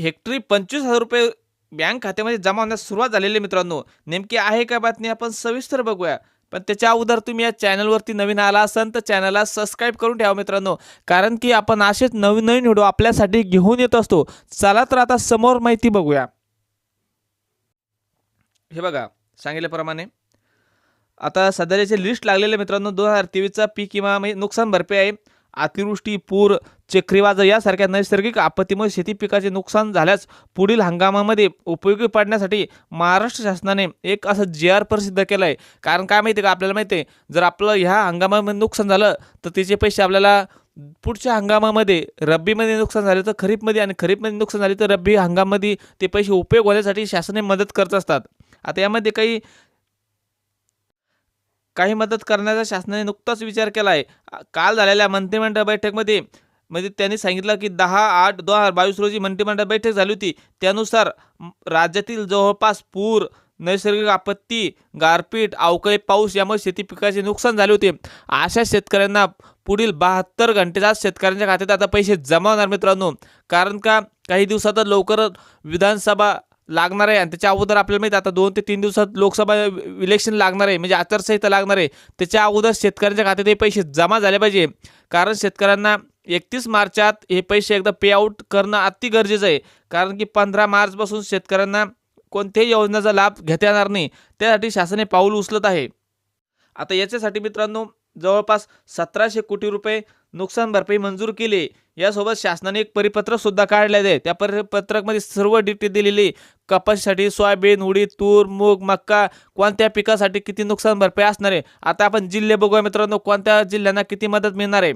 हेक्टरी पंचवीस हजार रुपये बँक खात्यामध्ये जमा होण्यास सुरुवात झालेली मित्रांनो. नेमकी आहे का बातमी आपण सविस्तर बघूया. पण त्याच्या अगोदर तुम्ही या चॅनलवरती नवीन आला असाल तर चॅनलला सबस्क्राईब करून ठेवा मित्रांनो. कारण की आपण असेच नवीन नवीन व्हिडिओ आपल्यासाठी घेऊन येत असतो. चला तर आता समोर माहिती बघूया. हे बघा सांगितल्याप्रमाणे आता सध्याचे लिस्ट लागलेले मित्रांनो. दोन हजार तेवीसचा पीक विमा म्हणजे नुकसान भरपाई आहे. अतिवृष्टी पूर चक्रीवादळ यासारख्या नैसर्गिक आपत्तीमुळे शेती पिकाचे नुकसान झाल्यास पुढील हंगामामध्ये उपयोगी पडण्यासाठी महाराष्ट्र शासनाने एक असं जी आर प्रसिद्ध केलं आहे कारण काय माहिती आहे का आपल्याला माहिती आहे? जर आपलं ह्या हंगामामध्ये नुकसान झालं तर त्याचे पैसे आपल्याला पुढच्या हंगामामध्ये रब्बीमध्ये नुकसान झाले तर खरीपमध्ये आणि खरीपमध्ये नुकसान झाले तर रब्बी हंगामामध्ये ते पैसे उपयोग होण्यासाठी शासनाने मदत करत असतात. आता यामध्ये काही काही मदत करण्याचा शासनाने नुकताच विचार केला आहे काल झालेल्या मंत्रिमंडळ बैठकमध्ये म्हणजे त्यांनी सांगितलं की दहा आठ दोन हजार बावीस रोजी मंत्रिमंडळ बैठक झाली होती. त्यानुसार राज्यातील जवळपास पूर नैसर्गिक आपत्ती गारपीट अवकाळी पाऊस यामुळे शेती पिकाचे नुकसान झाले होते. अशा शेतकऱ्यांना पुढील बहात्तर घंटेच्या शेतकऱ्यांच्या खात्यात आता पैसे जमा होणार मित्रांनो. कारण का काही दिवसातच लवकरच विधानसभा लागणार आहे. आणि त्याच्या अगोदर आपल्याला माहिती आता दोन ते तीन दिवसात लोकसभा इलेक्शन लागणार आहे. म्हणजे आचारसंहिता लागणार आहे. त्याच्या अगोदर शेतकऱ्यांच्या खात्यात हे पैसे जमा झाले पाहिजे. कारण शेतकऱ्यांना एकतीस मार्चात हे पैसे एकदा पे आऊट करणं अति गरजेचं आहे. कारण की पंधरा मार्चपासून शेतकऱ्यांना कोणत्याही योजनेचा लाभ घेता येणार नाही. त्यासाठी शासने पाऊल उचलत आहे. आता याच्यासाठी मित्रांनो जवळपास सतराशे कोटी रुपये नुकसान भरपाई मंजूर केली. यासोबत शासनाने एक परिपत्रक सुद्धा काढलेलं आहे. त्या परिपत्रकमध्ये सर्व डिटेल दिलेली कपाशीसाठी सोयाबीन उडीद तूर मूग मक्का कोणत्या पिकासाठी किती नुकसान भरपाई असणार आहे? आता आपण जिल्हे बघूया मित्रांनो कोणत्या जिल्ह्यांना किती मदत मिळणार आहे?